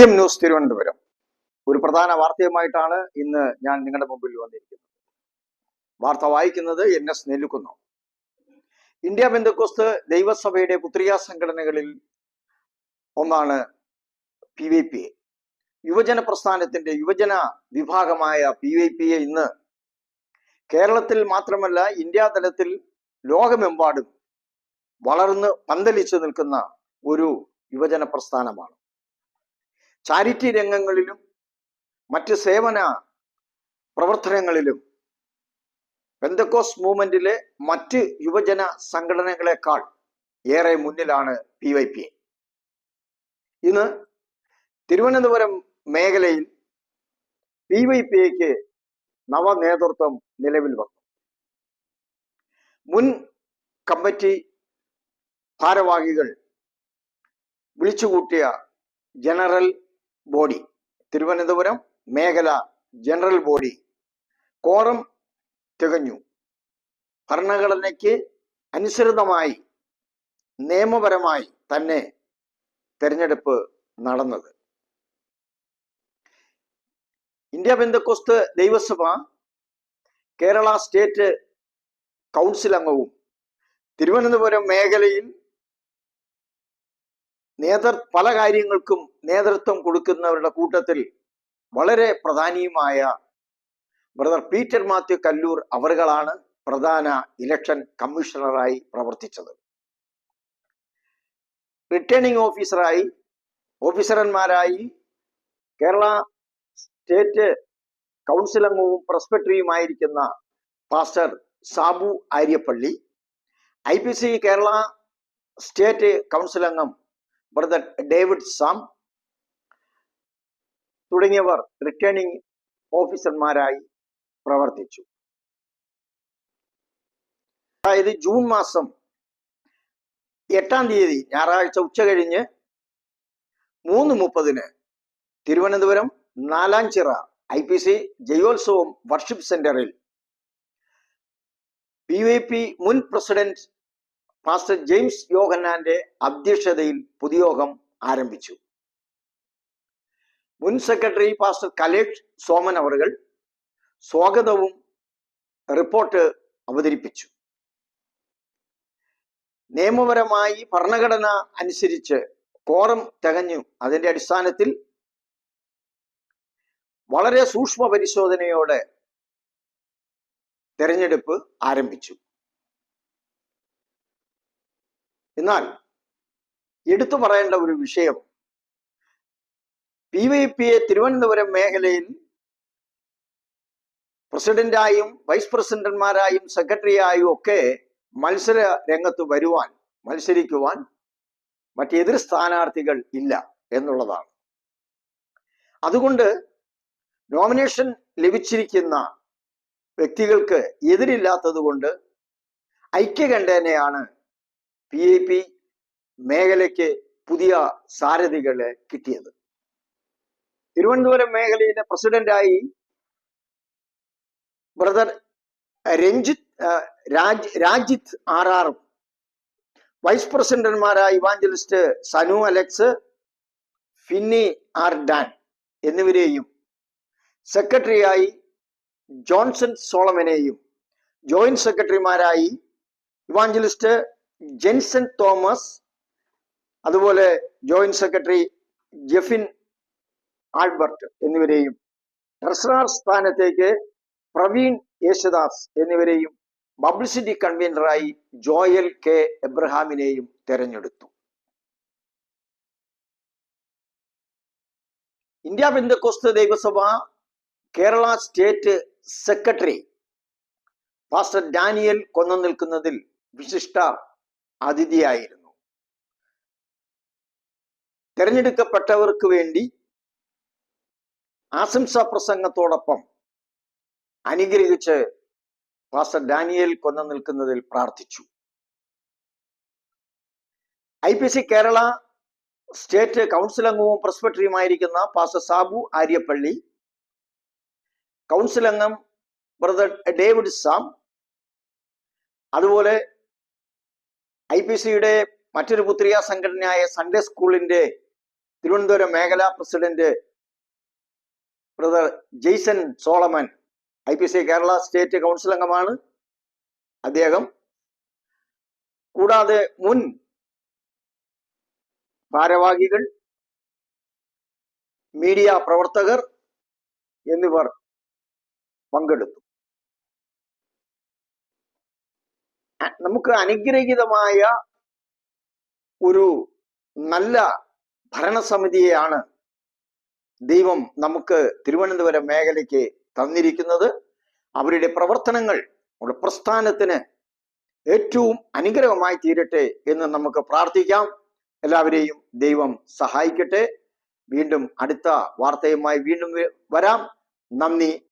M news Thiruvananthapuram. ഒരു പ്രധാന വാർത്തയുമായിട്ടാണ് ഇന്ന് ഞാൻ നിങ്ങളുടെ മുമ്പിൽ വന്നിരിക്കുന്നത്. വാർത്ത വായിക്കുന്നത് എൻ എസ് നെല്ലുക്കുന്നു? ഇന്ത്യ ബന്ധുക്കോസ്ത് ദൈവസഭയുടെ പുത്രിയാ സംഘടനകളിൽ ഒന്നാണ് പി വൈ പി എ. യുവജന പ്രസ്ഥാനത്തിന്റെ യുവജന വിഭാഗമായ പി വൈ പി എ ഇന്ന് കേരളത്തിൽ മാത്രമല്ല ഇന്ത്യ തലത്തിൽ ലോകമെമ്പാടും വളർന്ന് പന്തലിച്ചു നിൽക്കുന്ന ഒരു യുവജന പ്രസ്ഥാനമാണ്. ചാരിറ്റി രംഗങ്ങളിലും മറ്റ് സേവന പ്രവർത്തനങ്ങളിലും പെന്തക്കോസ് മൂവ്മെന്റിലെ മറ്റ് യുവജന സംഘടനകളെക്കാൾ ഏറെ മുന്നിലാണ് പി വൈ പി. ഇന്ന് തിരുവനന്തപുരം മേഖലയിൽ പി വൈ പി എക്ക് നവ നേതൃത്വം നിലവിൽ വന്നു. മുൻ കമ്മിറ്റി ഭാരവാഹികൾ വിളിച്ചുകൂട്ടിയ ജനറൽ ബോഡി. തിരുവനന്തപുരം മേഖല ജനറൽ ബോഡി. കോറം തികഞ്ഞു. ഭരണഘടനയ്ക്ക് അനുസൃതമായി നിയമപരമായി തന്നെ തെരഞ്ഞെടുപ്പ് നടന്നത്. ഇന്ത്യ ബന്ധക്കോസ്ത് ദൈവസഭ കേരള സ്റ്റേറ്റ് കൗൺസിൽ അംഗവും തിരുവനന്തപുരം മേഖലയിൽ നേതൃ പല കാര്യങ്ങൾക്കും നേതൃത്വം കൊടുക്കുന്നവരുടെ കൂട്ടത്തിൽ വളരെ പ്രധാനിയുമായ ബ്രദർ പീറ്റർ മാത്യു കല്ലൂർ അവറുകളാണ് പ്രധാന ഇലക്ഷൻ കമ്മീഷണറായി പ്രവർത്തിച്ചത്. റിട്ടേണിംഗ് ഓഫീസറായി ഓഫീസർമാരായി കേരള സ്റ്റേറ്റ് കൗൺസിൽ അംഗവും പ്രസ്പെക്ടറിയുമായിരിക്കുന്ന pastor Sabu Aryappally I P C Kerala state council അംഗം ബ്രദർ ഡേവിഡ് സാം തുടങ്ങിയവർ റിട്ടേണിംഗ് ഓഫീസർമാരായി പ്രവർത്തിച്ചു. അതായത് ജൂൺ മാസം എട്ടാം തീയതി ഞായറാഴ്ച ഉച്ച കഴിഞ്ഞ് മൂന്ന് മുപ്പതിന് Thiruvananthapuram Nalanchira I P C Jayotsavam worship സെന്ററിൽ പി വൈ പി മുൻ പ്രസിഡന്റ് പാസ്റ്റർ ജെയിംസ് യോഹന്നാന്റെ അധ്യക്ഷതയിൽ പൊതുയോഗം ആരംഭിച്ചു. മുൻ സെക്രട്ടറി പാസ്റ്റർ കലേഷ് സോമൻ അവറുകൾ സ്വാഗതവും റിപ്പോർട്ട് അവതരിപ്പിച്ചു. നിയമപരമായി ഭരണഘടന അനുസരിച്ച് കോറം തികഞ്ഞു. അതിന്റെ അടിസ്ഥാനത്തിൽ വളരെ സൂക്ഷ്മ പരിശോധനയോടെ തെരഞ്ഞെടുപ്പ് ആരംഭിച്ചു. എന്നാൽ എടുത്തു പറയേണ്ട ഒരു വിഷയം. P Y P A Thiruvananthapuram മേഖലയിൽ പ്രസിഡന്റായും വൈസ് പ്രസിഡന്റുമാരായും സെക്രട്ടറിയായും ഒക്കെ മത്സര രംഗത്ത് വരുവാൻ മത്സരിക്കുവാൻ മറ്റെതിർ സ്ഥാനാർത്ഥികൾ ഇല്ല എന്നുള്ളതാണ്. അതുകൊണ്ട് നോമിനേഷൻ ലഭിച്ചിരിക്കുന്ന വ്യക്തികൾക്ക് എതിരില്ലാത്തത് കൊണ്ട് ഐക്യകണ്ഠേനയാണ് പി ഐ പി മേഖലയ്ക്ക് പുതിയ സാരഥികളെ കിട്ടിയത്. തിരുവനന്തപുരം മേഖലയിലെ പ്രസിഡന്റായി ബ്രദർ രഞ്ജിത്ത് രാജ് രാജിത്ത് ആർ ആറും വൈസ് പ്രസിഡന്റുമാരായ evangelist Sanu Alex Finny R Dan എന്നിവരെയും. സെക്രട്ടറിയായി ജോൺസൺ സോളമനെയും. ജോയിന്റ് സെക്രട്ടറിമാരായി ഇവാഞ്ചലിസ്റ്റ് ജെൻസൺ തോമസ് അതുപോലെ ജോയിന്റ് സെക്രട്ടറി ജെഫിൻ ആൽബർട്ട് എന്നിവരെയും ട്രഷറർ സ്ഥാനത്തേക്ക് പ്രവീൺ യേശുദാസ് എന്നിവരെയും പബ്ലിസിറ്റി കൺവീനറായി ജോയൽ കെ എബ്രഹാമിനെയും തെരഞ്ഞെടുത്തു. ഇന്ത്യ ബന്ധക്കോസ്ത് ദൈവസഭ Kerala state secretary pastor Daniel കൊന്നു നിൽക്കുന്നതിൽ വിശിഷ്ട അതിഥിയായിരുന്നു. തിരഞ്ഞെടുക്കപ്പെട്ടവർക്ക് വേണ്ടി ആശംസാ പ്രസംഗത്തോടൊപ്പം അനുഗ്രഹിച്ച് പാസ്റ്റർ ഡാനിയൽ കൊന്ന നിൽക്കുന്നതിൽ പ്രാർത്ഥിച്ചു. I P C Kerala state council അംഗവും പ്രസ്പെക്ടറിയുമായിരിക്കുന്ന പാസ്റ്റർ സാബു ആര്യപ്പള്ളി കൗൺസിൽ അംഗം ബ്രദർ ഡേവിഡ് സാം അതുപോലെ ഐ പി സിയുടെ മറ്റൊരു പുത്രിക സംഘടനയായ സൺഡേ സ്കൂളിന്റെ തിരുവനന്തപുരം മേഖലാ president brother Jaison Solomon I P C Kerala state council അംഗമാണ്. അദ്ദേഹം കൂടാതെ മുൻ ഭാരവാഹികൾ മീഡിയ പ്രവർത്തകർ എന്നിവർ പങ്കെടുത്തു. നമുക്ക് അനുഗ്രഹീതമായ ഒരു നല്ല ഭരണസമിതിയെയാണ് ദൈവം നമുക്ക് തിരുവനന്തപുരം മേഖലയ്ക്ക് തന്നിരിക്കുന്നത്. അവരുടെ പ്രവർത്തനങ്ങൾ നമ്മുടെ പ്രസ്ഥാനത്തിന് ഏറ്റവും അനുഗ്രഹമായി തീരട്ടെ എന്ന് നമുക്ക് പ്രാർത്ഥിക്കാം. എല്ലാവരെയും ദൈവം സഹായിക്കട്ടെ. വീണ്ടും അടുത്ത വാർത്തയുമായി വീണ്ടും വരാം. നന്ദി.